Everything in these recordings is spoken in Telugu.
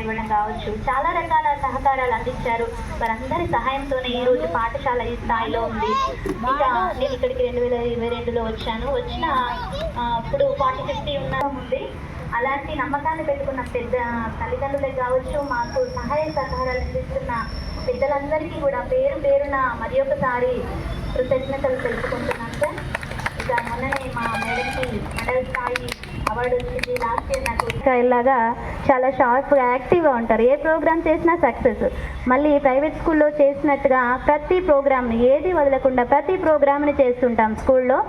ఇవ్వడం కావచ్చు. చాలా రకాల సహకారాలు అందించారు. వారందరి సహాయంతోనే ఈ రోజు పాఠశాల ఈ స్థాయిలో ఉంది. ఇంకా నేను ఇక్కడికి రెండు వేల ఇరవై రెండులో వచ్చాను. వచ్చిన ఇప్పుడు ఫార్టీ ఫిఫ్టీ ఉన్న ఉంది. అలాంటి నమ్మకాన్ని పెట్టుకున్న పెద్ద తల్లిదండ్రులకు కావచ్చు మాకు సహాయ సహకారాలు అందిస్తున్న పెద్దలందరికీ కూడా పేరు పేరున మరి ఒకసారి కృతజ్ఞతలు తెలుసుకుంటున్నాను సార్. మొన్ననే మా మేడంకి మండల స్థాయి అవార్డు వచ్చింది లాస్ట్ ఇయర్ నాకు ఇలాగా చాలా షార్ప్గా యాక్టివ్గా ఉంటారు. ఏ ప్రోగ్రామ్ చేసినా సక్సెస్ మళ్ళీ ప్రైవేట్ స్కూల్లో చేసినట్టుగా ప్రతి ప్రోగ్రామ్ని ఏది వదలకుండా ప్రతి ప్రోగ్రామ్ని చేస్తుంటాం స్కూల్లో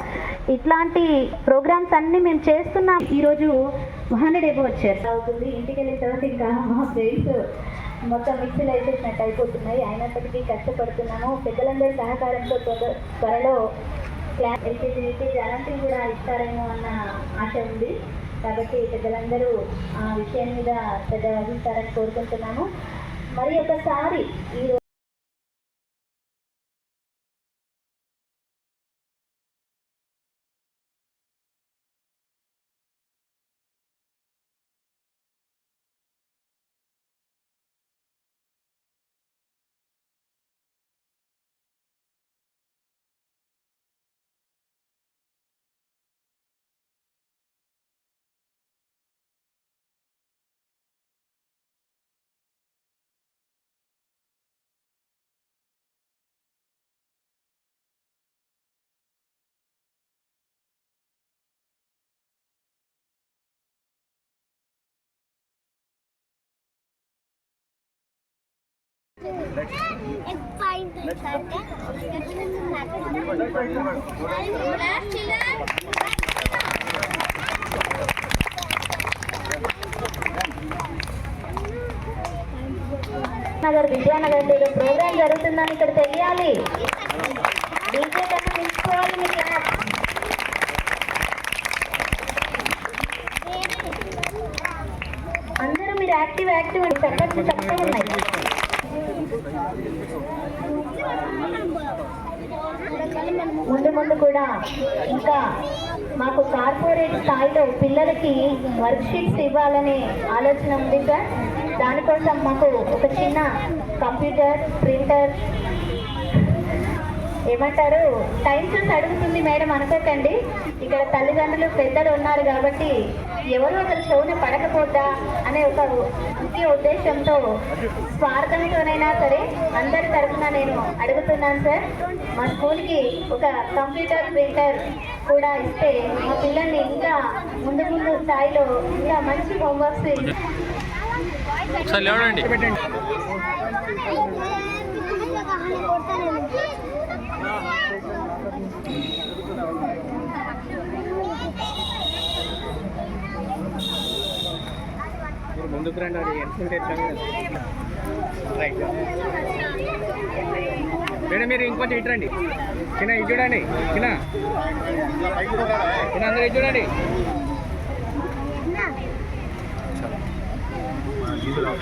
ఇట్లాంటి ప్రోగ్రామ్స్ అన్నీ మేము చేస్తున్నాం. ఈరోజు హండ్రెడ్ ఎబో వచ్చారు. అవుతుంది. ఇంటికి వెళ్ళిన తర్వాత ఇంకా మా ఫ్రెండ్స్ మొత్తం మిక్సీలు అయిపోయినట్టు అయిపోతున్నాయి. అయినప్పటికీ కష్టపడుతున్నాము. పెద్దలందరి సహకారంతో త్వర- త్వరలో క్లాస్ ఎల్కేజీ యూకేజీ అలాంటివి కూడా ఇస్తారేమో అన్న ఆశ ఉంది. కాబట్టి పెద్దలందరూ ఆ విషయం మీద పెద్ద వహిస్తారని కోరుకుంటున్నాము. మరి ఒకసారి ఈ నగర్ విద్యానగర్లో ఏదో ప్రోగ్రామ్ జరుగుతుందని ఇక్కడ తెలియాలి. డీజే కన్నా తీసుకోవాలి మీ అందరూ మీరు యాక్టివ్ యాక్టివ్ అని చెప్పచ్చు చక్కగా ఉన్నాయి. ముందు ముందు కూడా ఇంకా మాకు కార్పొరేట్ స్థాయిలో పిల్లలకి వర్క్ షీట్స్ ఇవ్వాలనే ఆలోచన ఉంది సార్. దానికోసం మాకు ఒక చిన్న కంప్యూటర్ ప్రింటర్ ఏమంటారు? టైం చూసి అడుగుతుంది మేడం అనుకోకండి. ఇక్కడ తల్లిదండ్రులు పెద్దలు ఉన్నారు కాబట్టి ఎవరు ఒకరు చెవున పడకపోద్దా అనే ఒక ముఖ్య ఉద్దేశంతో స్వార్థంతోనైనా సరే అందరి తరఫున నేను అడుగుతున్నాను సార్. మా స్కూల్కి ఒక కంప్యూటర్ ప్రింటర్ కూడా ఇస్తే మా పిల్లల్ని ఇంకా ముందు ముందు స్థాయిలో ఇంకా మంచి హోంవర్క్స్ ఒకసారి లేవడండి ముందుకు రండి అది ఎన్సెంట్ రైట్ మేడం మీరు ఇంకొంచెం ఇటు రండి చిన్న ఇది చూడండి చిన్న. చిన్న అందరూ ఇది చూడండి.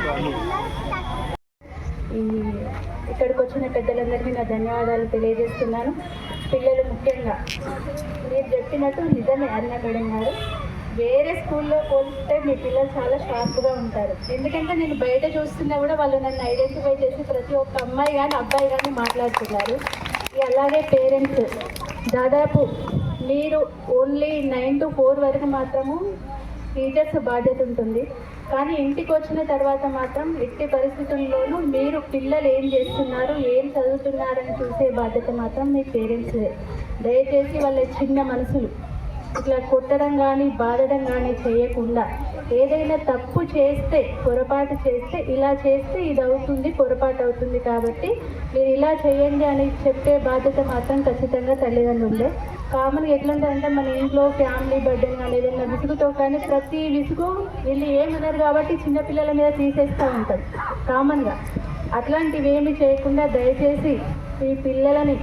Thank you. ఇక్కడికి వచ్చిన పెద్దలందరికీ నా ధన్యవాదాలు తెలియజేస్తున్నాను. పిల్లలు ముఖ్యంగా మీరు చెప్పినట్టు నిజమే అన్న మేడం గారు. వేరే స్కూల్లో పోలిస్తే మీ పిల్లలు చాలా షార్ప్గా ఉంటారు. ఎందుకంటే నేను బయట చూస్తున్నా కూడా వాళ్ళు నన్ను ఐడెంటిఫై చేసి ప్రతి ఒక్క అమ్మాయి కానీ అబ్బాయి కానీ మాట్లాడుతున్నారు. అలాగే పేరెంట్స్ దాదాపు మీరు ఓన్లీ నైన్ టు ఫోర్ వరకు మాత్రము టీచర్స్ బాధ్యత ఉంటుంది. కానీ ఇంటికి వచ్చిన తర్వాత మాత్రం ఎట్టి పరిస్థితుల్లోనూ మీరు పిల్లలు ఏం చేస్తున్నారు ఏం చదువుతున్నారని చూసే బాధ్యత మాత్రం మీ పేరెంట్స్ దయచేసి వాళ్ళ చిన్న మనసులు. ఇట్లా కొట్టడం కానీ బాధడం కానీ చేయకుండా ఏదైనా తప్పు చేస్తే పొరపాటు చేస్తే ఇలా చేస్తే ఇది అవుతుంది పొరపాటు అవుతుంది కాబట్టి మీరు ఇలా చేయండి అని చెప్పే బాధ్యత మాత్రం ఖచ్చితంగా తల్లిదండ్రులే కామన్గా ఎట్లుంటుందంటే మన ఇంట్లో ఫ్యామిలీ బర్డెన్ కానీ ఏదైనా విసుగుతో కానీ ప్రతి విసుగు వీళ్ళు ఏమన్నారు కాబట్టి చిన్నపిల్లల మీద తీసేస్తూ ఉంటారు. కామన్గా. అట్లాంటివి ఏమి చేయకుండా దయచేసి ఈ పిల్లలని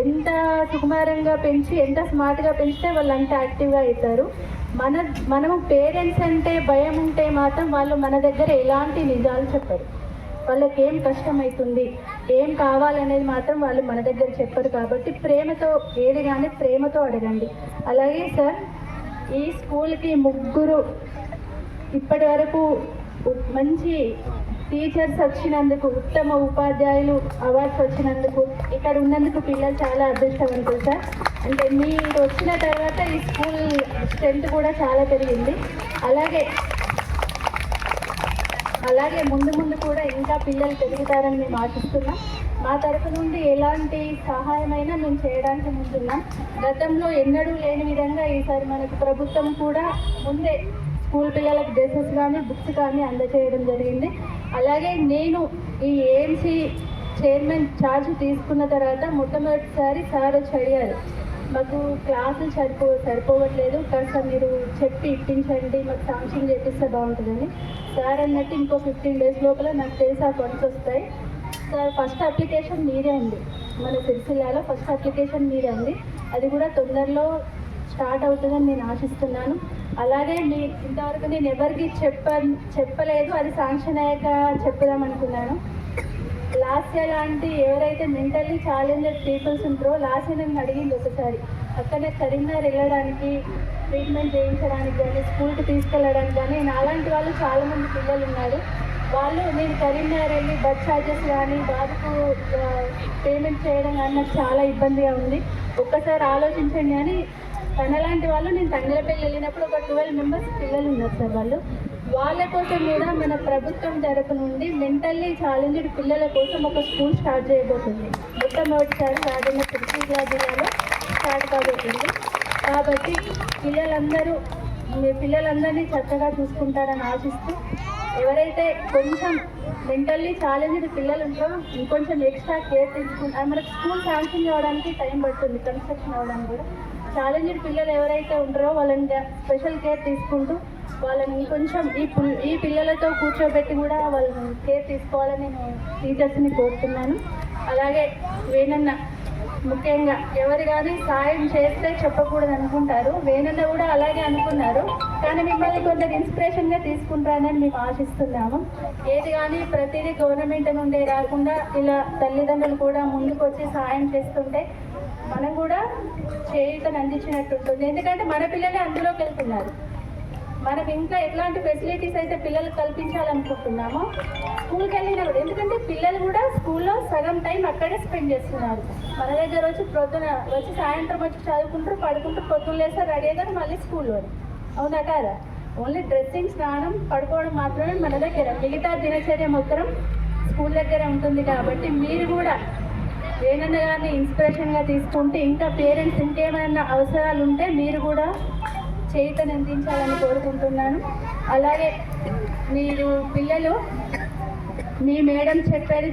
ఎంత సుకుమారంగా పెంచి ఎంత స్మార్ట్గా పెంచితే వాళ్ళు అంత యాక్టివ్గా అవుతారు. మన మనము పేరెంట్స్ అంటే భయం ఉంటే మాత్రం వాళ్ళు మన దగ్గర ఎలాంటి నిజాలు చెప్పరు. వాళ్ళకి ఏం కష్టమవుతుంది ఏం కావాలనేది మాత్రం వాళ్ళు మన దగ్గర చెప్పరు కాబట్టి ప్రేమతో ఏది కానీ ప్రేమతో అడగండి. అలాగే సార్ ఈ స్కూల్కి ముగ్గురు ఇప్పటి వరకు మంచి టీచర్స్ వచ్చినందుకు ఉత్తమ ఉపాధ్యాయులు అవార్డ్స్ వచ్చినందుకు ఇక్కడ ఉన్నందుకు పిల్లలు చాలా అదృష్టవంతులు సార్. అంటే మీరు వచ్చిన తర్వాత ఈ స్కూల్ స్ట్రెంత్ కూడా చాలా పెరిగింది. అలాగే అలాగే ముందు ముందు కూడా ఇంకా పిల్లలు పెరుగుతారని మేము ఆశిస్తున్నాం. మా తరఫు నుండి ఎలాంటి సహాయమైనా మేము చేయడానికి ముందున్నాం. గతంలో ఎన్నడూ లేని విధంగా ఈసారి మనకు ప్రభుత్వం కూడా ముందే స్కూల్ పిల్లలకు డ్రెస్సెస్ కానీ బుక్స్ కానీ అందజేయడం జరిగింది. అలాగే నేను ఈ ఏఎంసీ చైర్మన్ ఛార్జ్ తీసుకున్న తర్వాత మొట్టమొదటిసారి సార్ వచ్చి అడిగారు మాకు క్లాసులు సరిపో సరిపోవట్లేదు కాస్త మీరు చెప్పి ఇప్పించండి మాకు శాంక్షన్ చేపిస్తే బాగుంటుందని. సార్ అన్నట్టు ఇంకో ఫిఫ్టీన్ డేస్ లోపల నాకు తెలిసి ఆ ఫండ్స్ వస్తాయి. సార్ ఫస్ట్ అప్లికేషన్ మీరే అండి. మన సిరిసిల్లాలో ఫస్ట్ అప్లికేషన్ మీరే అండి. అది కూడా తొందరలో స్టార్ట్ అవుతుందని నేను ఆశిస్తున్నాను. అలాగే మీ ఇంతవరకు నేను ఎవరికి చెప్ప చెప్పలేదు అది శాంక్షన్ అయ్యాక చెప్పుదాం అనుకున్నాను. ఇయర్ లాంటి ఎవరైతే మెంటల్లీ ఛాలెంజెడ్ పీపుల్స్ ఉంటారో లాస్య నన్ను అడిగింది ఒకసారి అక్కడే కరీంనగర్ వెళ్ళడానికి ట్రీట్మెంట్ చేయించడానికి కానీ స్కూల్కి తీసుకెళ్ళడానికి కానీ అలాంటి వాళ్ళు చాలామంది పిల్లలు ఉన్నారు. వాళ్ళు నేను కరీంనగర్ వెళ్ళి బస్ ఛార్జెస్ కానీ బాబుకు పేమెంట్ చేయడం కానీ నాకు చాలా ఇబ్బందిగా ఉంది. ఒక్కసారి ఆలోచించండి కానీ తనలాంటి వాళ్ళు నేను తంగలపల్లి వెళ్ళినప్పుడు ఒక ట్వెల్వ్ మెంబర్స్ పిల్లలు ఉన్నారు సార్ వాళ్ళు. వాళ్ళ కోసం కూడా మన ప్రభుత్వం తరపు నుండి మెంటల్లీ ఛాలెంజ్డ్ పిల్లల కోసం ఒక స్కూల్ స్టార్ట్ చేయబోతుంది. మొట్టమొదటిసారి రాజన్న సిరిసిల్ల జిల్లాలో స్టార్ట్ కాబోతుంది. కాబట్టి పిల్లలందరూ మీ పిల్లలందరినీ చక్కగా చూసుకుంటారని ఆశిస్తూ ఎవరైతే కొంచెం మెంటల్లీ ఛాలెంజ్డ్ పిల్లలు ఉంటారో ఇంకొంచెం ఎక్స్ట్రా కేర్ తీసుకుంటారు. మనకు స్కూల్ శాంక్షన్ అవ్వడానికి టైం పడుతుంది కన్స్ట్రక్షన్ అవ్వడానికి కూడా. ఛాలెంజ్డ్ పిల్లలు ఎవరైతే ఉంటారో వాళ్ళని స్పెషల్ కేర్ తీసుకుంటూ వాళ్ళని కొంచెం ఈ ఈ పిల్లలతో కూర్చోబెట్టి కూడా వాళ్ళని కేర్ తీసుకోవాలని నేను టీచర్స్ని కోరుతున్నాను. అలాగే వేణన్న ముఖ్యంగా ఎవరు కానీ సాయం చేస్తే చెప్పకూడదు అనుకుంటారు. వేణన్న కూడా అలాగే అనుకున్నారు. కానీ మిమ్మల్ని కొంత ఇన్స్పిరేషన్గా తీసుకుంటారని మేము ఆశిస్తున్నాము. ఏది కానీ ప్రతిదీ గవర్నమెంట్ నుండే రాకుండా ఇలా తల్లిదండ్రులు కూడా ముందుకు వచ్చి సాయం చేస్తుంటే మనం కూడా చేయూతను అందించినట్టు ఉంటుంది ఎందుకంటే మన పిల్లలే అందులోకి వెళ్తున్నారు. మనం ఇంకా ఎట్లాంటి ఫెసిలిటీస్ అయితే పిల్లలకు కల్పించాలనుకుంటున్నామో స్కూల్కి వెళ్ళినప్పుడు. ఎందుకంటే పిల్లలు కూడా స్కూల్లో సగం టైం అక్కడే స్పెండ్ చేస్తున్నారు. మన దగ్గర వచ్చి ప్రొద్దున వచ్చి సాయంత్రం వచ్చి చదువుకుంటారు పడుకుంటూ పొద్దున్న లేస్తారు రెడీ అవుతారు మళ్ళీ స్కూల్లో. అవునా కాదా? ఓన్లీ డ్రెస్సింగ్ స్నానం పడుకోవడం మాత్రమే మన దగ్గర. మిగతా దినచర్య మొత్తం స్కూల్ దగ్గర ఉంటుంది కాబట్టి మీరు కూడా వేణన్న గారిని ఇన్స్పిరేషన్గా తీసుకుంటే ఇంకా పేరెంట్స్ ఇంకేమైనా అవసరాలు ఉంటే మీరు కూడా చేయితను అందించాలని కోరుకుంటున్నాను. అలాగే మీరు పిల్లలు మీ మేడం చెప్పేది